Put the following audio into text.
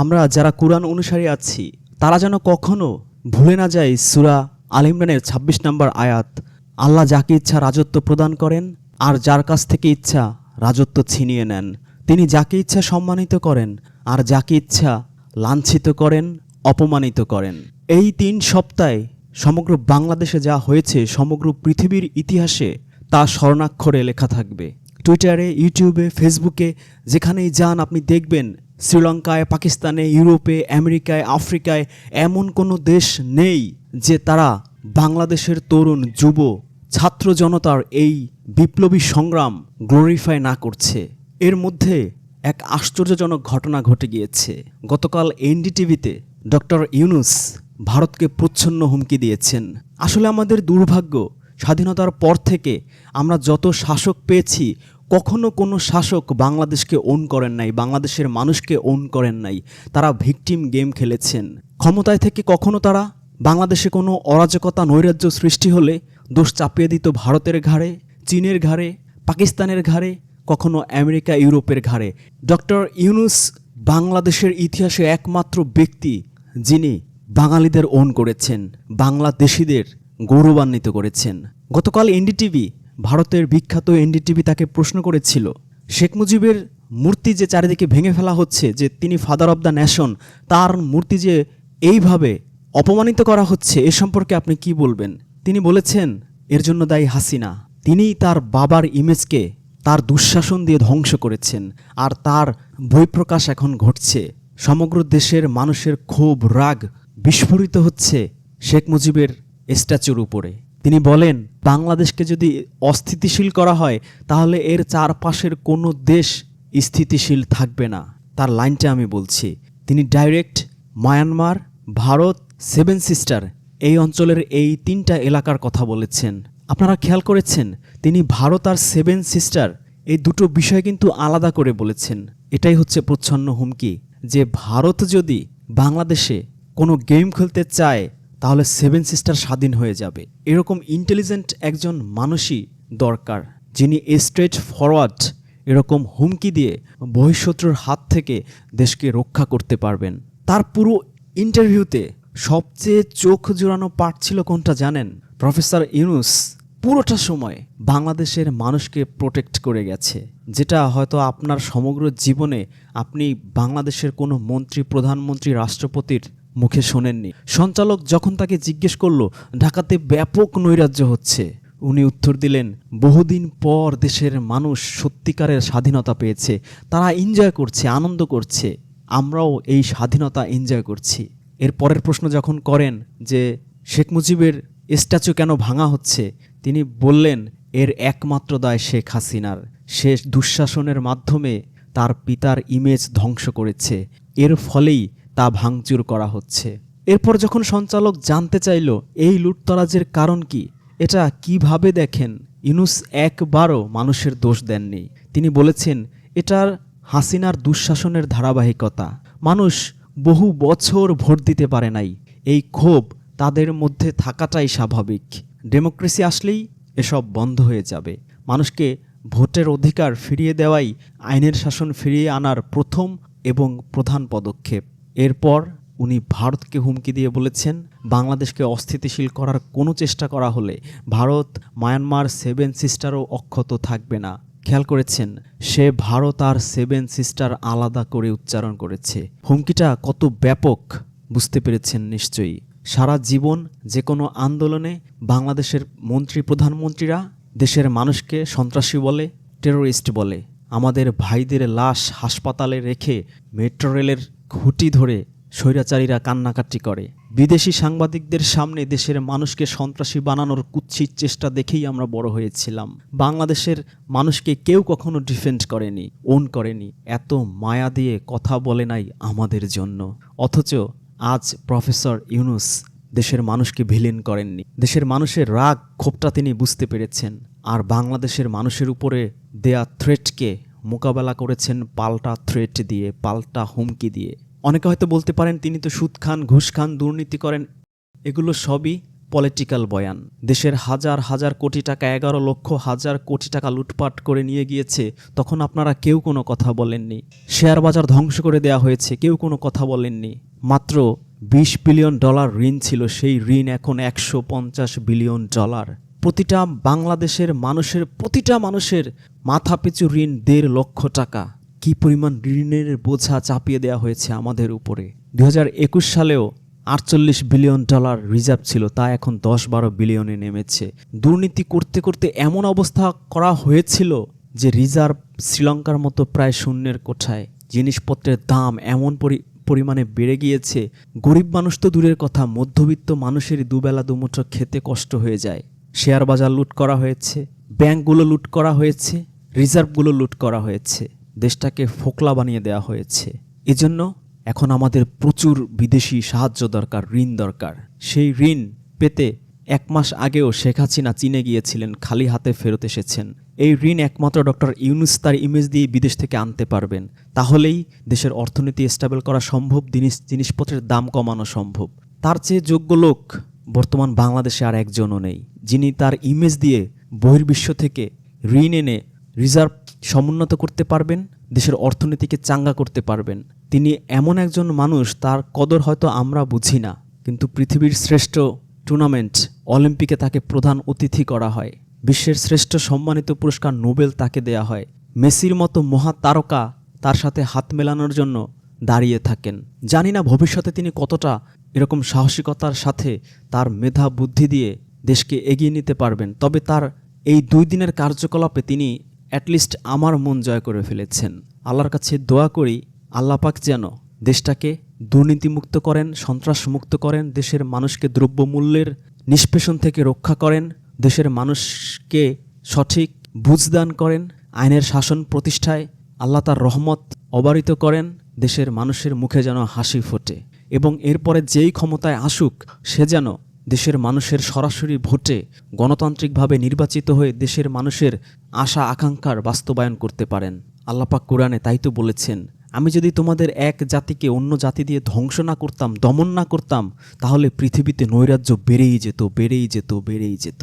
আমরা যারা কোরআন অনুসারী আছি, তারা যেন কখনো ভুলে না যায় সুরা আল ইমরানের ছাব্বিশ নম্বর আয়াত। আল্লাহ যাকে ইচ্ছা রাজত্ব প্রদান করেন, আর যার কাছ থেকে ইচ্ছা রাজত্ব ছিনিয়ে নেন। তিনি যাকে ইচ্ছা সম্মানিত করেন, আর যাকে ইচ্ছা লাঞ্ছিত করেন, অপমানিত করেন। এই তিন সপ্তাহে সমগ্র বাংলাদেশে যা হয়েছে, সমগ্র পৃথিবীর ইতিহাসে তা স্বর্ণাক্ষরে লেখা থাকবে। টুইটারে ইউটিউবে ফেসবুকে যেখানেই যান আপনি দেখবেন শ্রীলঙ্কায়, পাকিস্তানে, ইউরোপে, আমেরিকায়, আফ্রিকায় এমন কোনো দেশ নেই যে তারা বাংলাদেশের তরুণ, যুব, ছাত্র জনতার এই বিপ্লবী সংগ্রাম গ্লোরিফাই না করছে। এর মধ্যে এক আশ্চর্যজনক ঘটনা ঘটে গিয়েছে। গতকাল এনডিটিভিতে ডক্টর ইউনুস ভারতকে প্রচ্ছন্ন হুমকি দিয়েছেন। আসলে আমাদের দুর্ভাগ্য, স্বাধীনতার পর থেকে আমরা যত শাসক পেয়েছি কখনো কোনো শাসক বাংলাদেশকে ওন করেন নাই, বাংলাদেশের মানুষকে ওন করেন নাই, তারা ভিকটিম গেম খেলেছেন। ক্ষমতায় থেকে কখনো তারা বাংলাদেশে কোনো অরাজকতা, নৈরাজ্য সৃষ্টি হলে দোষ চাপিয়ে দিত ভারতের ঘাড়ে, চীনের ঘাড়ে, পাকিস্তানের ঘাড়ে, কখনো আমেরিকা, ইউরোপের ঘাড়ে। ডক্টর ইউনুস বাংলাদেশের ইতিহাসে একমাত্র ব্যক্তি যিনি বাঙালিদের ওন করেছেন, বাংলাদেশিদের গৌরবান্বিত করেছেন। গতকাল এনডিটিভি ভারতের বিখ্যাত এনডিটিভি তাকে প্রশ্ন করেছিল, শেখ মুজিবের মূর্তি যে চারিদিকে ভেঙে ফেলা হচ্ছে, যে তিনি ফাদার অব দ্য ন্যাশন তার মূর্তি যে এইভাবে অপমানিত করা হচ্ছে, এ সম্পর্কে আপনি কি বলবেন? তিনি বলেছেন, এর জন্য দায়ী হাসিনা। তিনিই তার বাবার ইমেজকে তার দুঃশাসন দিয়ে ধ্বংস করেছেন, আর তার বহিঃপ্রকাশ এখন ঘটছে। সমগ্র দেশের মানুষের ক্ষোভ, রাগ বিস্ফোরিত হচ্ছে শেখ মুজিবের স্ট্যাচুর উপরে। তিনি বলেন, বাংলাদেশকে যদি অস্থিতিশীল করা হয়, তাহলে এর চারপাশের কোনো দেশ স্থিতিশীল থাকবে না। তার লাইনটা আমি বলছি। তিনি direct, Myanmar, Bharat, seven sister, এই অঞ্চলের এই তিনটা এলাকার কথা বলেছেন। আপনারা খেয়াল করেছেন, তিনি ভারত আর সেভেন সিস্টার, এই দুটো বিষয় কিন্তু আলাদা করে বলেছেন। এটাই হচ্ছে প্রচ্ছন্ন হুমকি, যে ভারত যদি বাংলাদেশে কোনো গেম খেলতে চায় তাহলে সেভেন সিস্টার স্বাধীন হয়ে যাবে। এরকম ইন্টেলিজেন্ট একজন মানুষই দরকার, যিনি স্ট্রেট ফরওয়ার্ড এরকম হুমকি দিয়ে বহিঃশত্রুর হাত থেকে দেশকে রক্ষা করতে পারবেন। তার পুরো ইন্টারভিউতে সবচেয়ে চোখ জোড়ানো পার্ট ছিল কোনটা জানেন? প্রফেসর ইউনুস পুরোটা সময় বাংলাদেশের মানুষকে প্রোটেক্ট করে গেছে, যেটা হয়তো আপনার সমগ্র জীবনে আপনি বাংলাদেশের কোনো মন্ত্রী, প্রধানমন্ত্রী, রাষ্ট্রপতির মুখে শোনেননি। সঞ্চালক যখন তাকে জিজ্ঞেস করল, ঢাকাতে ব্যাপক নৈরাজ্য হচ্ছে। উনি উত্তর দিলেন, বহুদিন পর দেশের মানুষ সত্যিকারের স্বাধীনতা পেয়েছে। তারা এনজয় করছে, আনন্দ করছে। আমরাও এই স্বাধীনতা এনজয় করছি। এর পরের প্রশ্ন যখন করেন যে, শেখ মুজিবের স্ট্যাচু কেন ভাঙা হচ্ছে? তিনি বললেন, এর একমাত্র দায় শেখ হাসিনার। শেষ দুঃশাসনের মাধ্যমে তার পিতার ইমেজ ধ্বংস করেছে। এর ফলেই তা ভাঙচুর করা হচ্ছে। এরপর যখন সঞ্চালক জানতে চাইল, এই লুটতরাজের কারণ কি, এটা কীভাবে দেখেন ইনুস একবারও মানুষের দোষ দেননি। তিনি বলেছেন, এটার হাসিনার দুঃশাসনের ধারাবাহিকতা। মানুষ বহু বছর ভোট দিতে পারে নাই। এই ক্ষোভ তাদের মধ্যে থাকাটাই স্বাভাবিক। ডেমোক্রেসি আসলেই এসব বন্ধ হয়ে যাবে। মানুষকে ভোটের অধিকার ফিরিয়ে দেওয়াই আইনের শাসন ফিরিয়ে আনার প্রথম এবং প্রধান পদক্ষেপ। এরপর উনি ভারতকে হুমকি দিয়ে বলেছেন, বাংলাদেশকে অস্থিতিশীল করার কোনো চেষ্টা করা হলে ভারত মায়ানমার সেভেন সিস্টারও অক্ষত থাকবে না। খেয়াল করেছেন, সে ভারত আর সেভেন সিস্টার আলাদা করে উচ্চারণ করেছে। হুমকিটা কত ব্যাপক বুঝতে পেরেছেন নিশ্চয়ই। সারা জীবন যে কোনো আন্দোলনে বাংলাদেশের মন্ত্রী, প্রধানমন্ত্রীরা দেশের মানুষকে সন্ত্রাসী বলে, টেরোরিস্ট বলে, আমাদের ভাইদের লাশ হাসপাতালে রেখে মেট্রো রেলের খুঁটি ধরে স্বৈরাচারীরা কান্নাকাটি করে। বিদেশি সাংবাদিকদের সামনে দেশের মানুষকে সন্ত্রাসী বানানোর কুৎসিত চেষ্টা দেখেই আমরা বড় হয়েছিলাম। বাংলাদেশের মানুষকে কেউ কখনো ডিফেন্ড করেনি, ওন করেনি, এত মায়া দিয়ে কথা বলে নাই আমাদের জন্য। অথচ আজ প্রফেসর ইউনুস দেশের মানুষকে ভিলেন করেননি। দেশের মানুষের রাগ ক্ষোভটা তিনি বুঝতে পেরেছেন, আর বাংলাদেশের মানুষের উপরে দেয়া থ্রেটকে মোকাবেলা করেছেন পাল্টা থ্রেট দিয়ে, পাল্টা হুমকি দিয়ে। অনেকে হয়তো বলতে পারেন, তিনি তো সুদ খান, ঘুষ খান, দুর্নীতি করেন। এগুলো সবই পলিটিক্যাল বয়ান। দেশের হাজার হাজার কোটি টাকা, এগারো লক্ষ, হাজার কোটি টাকা লুটপাট করে নিয়ে গিয়েছে, তখন আপনারা কেউ কোনো কথা বলেননি। শেয়ার বাজার ধ্বংস করে দেওয়া হয়েছে, কেউ কোনো কথা বলেননি। মাত্র বিশ বিলিয়ন ডলার ঋণ ছিল, সেই ঋণ এখন একশো পঞ্চাশ বিলিয়ন ডলার। প্রতিটা বাংলাদেশের মানুষের, প্রতিটা মানুষের মাথাপিছু ঋণ দেড় লক্ষ টাকা। কি পরিমাণ ঋণের বোঝা চাপিয়ে দেওয়া হয়েছে আমাদের উপরে? দু হাজার একুশ সালেও আটচল্লিশ বিলিয়ন ডলার রিজার্ভ ছিল, তা এখন দশ বারো বিলিয়নে নেমেছে। দুর্নীতি করতে করতে এমন অবস্থা করা হয়েছিল যে রিজার্ভ শ্রীলঙ্কার মতো প্রায় শূন্যের কোঠায়। জিনিসপত্রের দাম এমন পরি, পরিমাণে বেড়ে গিয়েছে, গরিব মানুষ তো দূরের কথা, মধ্যবিত্ত মানুষেরই দুবেলা দুমুঠো খেতে কষ্ট হয়ে যায়। শেয়ার বাজার লুট করা হয়েছে, ব্যাংকগুলো লুট করা হয়েছে, রিজার্ভগুলো লুট করা হয়েছে। দেশটাকে ফোকলা বানিয়ে দেওয়া হয়েছে। এজন্য এখন আমাদের প্রচুর বিদেশি সাহায্য দরকার, ঋণ দরকার। সেই ঋণ পেতে এক মাস আগেও শেখ হাসিনা চীনে গিয়েছিলেন, খালি হাতে ফেরত এসেছেন। এই ঋণ একমাত্র ডক্টর ইউনুস তার ইমেজ দিয়ে বিদেশ থেকে আনতে পারবেন। তাহলেই দেশের অর্থনীতি স্টেবল করা সম্ভব, জিনিস, জিনিসপত্রের দাম কমানো সম্ভব। তার চেয়ে যোগ্য লোক বর্তমান বাংলাদেশে আর একজনও নেই, যিনি তার ইমেজ দিয়ে বহির্বিশ্ব থেকে ঋণ এনে রিজার্ভ সমুন্নত করতে পারবেন, দেশের অর্থনীতিকে চাঙ্গা করতে পারবেন। তিনি এমন একজন মানুষ, তার কদর হয়তো আমরা বুঝি না, কিন্তু পৃথিবীর শ্রেষ্ঠ টুর্নামেন্ট অলিম্পিকে তাকে প্রধান অতিথি করা হয়। বিশ্বের শ্রেষ্ঠ সম্মানিত পুরস্কার নোবেল তাকে দেয়া হয়। মেসির মতো মহা তারকা তার সাথে হাত মেলানোর জন্য দাঁড়িয়ে থাকেন। জানি না ভবিষ্যতে তিনি কতটা এরকম সাহসিকতার সাথে তার মেধা বুদ্ধি দিয়ে দেশকে এগিয়ে নিতে পারবেন, তবে তার এই দুই দিনের কার্যকলাপে তিনি অ্যাটলিস্ট আমার মন জয় করে ফেলেছেন। আল্লাহর কাছে দোয়া করি আল্লাপাক যেন দেশটাকে দুর্নীতিমুক্ত করেন, সন্ত্রাসমুক্ত করেন, দেশের মানুষকে দ্রব্যমূল্যের নিষ্পেষণ থেকে রক্ষা করেন, দেশের মানুষকে সঠিক বুঝদান করেন, আইনের শাসন প্রতিষ্ঠায় আল্লাহ তার রহমত অবারিত করেন, দেশের মানুষের মুখে যেন হাসি ফোটে এবং এরপরে যেই ক্ষমতায় আসুক, সে যেন দেশের মানুষের সরাসরি ভোটে গণতান্ত্রিকভাবে নির্বাচিত হয়ে দেশের মানুষের আশা আকাঙ্ক্ষার বাস্তবায়ন করতে পারেন। আল্লাপাক কোরআনে তাই তো বলেছেন, আমি যদি তোমাদের এক জাতিকে অন্য জাতি দিয়ে ধ্বংস না করতাম, দমন না করতাম, তাহলে পৃথিবীতে নৈরাজ্য বেড়েই যেত বেড়েই যেত বেড়েই যেত।